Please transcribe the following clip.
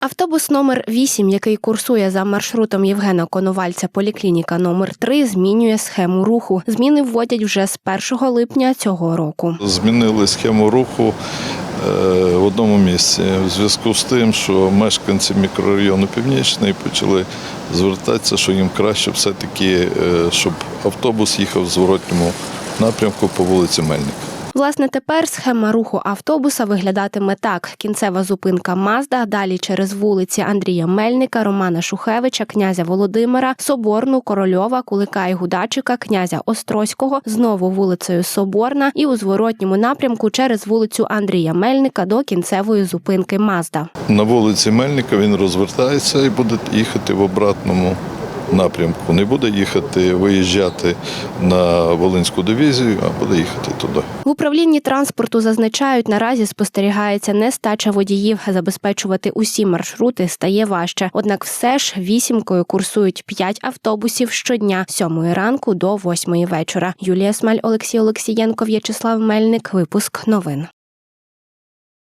Автобус номер 8, який курсує за маршрутом Євгена Коновальця Поліклініка номер 3 змінює схему руху. Зміни вводять вже з 1 липня цього року. Змінили схему руху е, в одному місці в зв'язку з тим, що мешканці мікрорайону Північний почали звертатися, що їм краще все-таки, е, щоб автобус їхав в зворотньому напрямку по вулиці Мельника. Власне, тепер схема руху автобуса виглядатиме так: кінцева зупинка Мазда, далі через вулиці Андрія Мельника, Романа Шухевича, князя Володимира, Соборну, Корольова, Кулика і Гудачика, князя Острозького, знову вулицею Соборна і у зворотньому напрямку через вулицю Андрія Мельника до кінцевої зупинки Мазда. На вулиці Мельника він розвертається і буде їхати в обратному напрямку. Не буде їхати, виїжджати на Волинську дивізію, а буде їхати туди. В управлінні транспорту зазначають, наразі спостерігається нестача водіїв. Забезпечувати усі маршрути стає важче. Однак, все ж вісімкою курсують п'ять автобусів щодня з сьомої ранку до восьмої вечора. Юлія Смаль, Олексій Олексієнко, В'ячеслав Мельник. Випуск новин.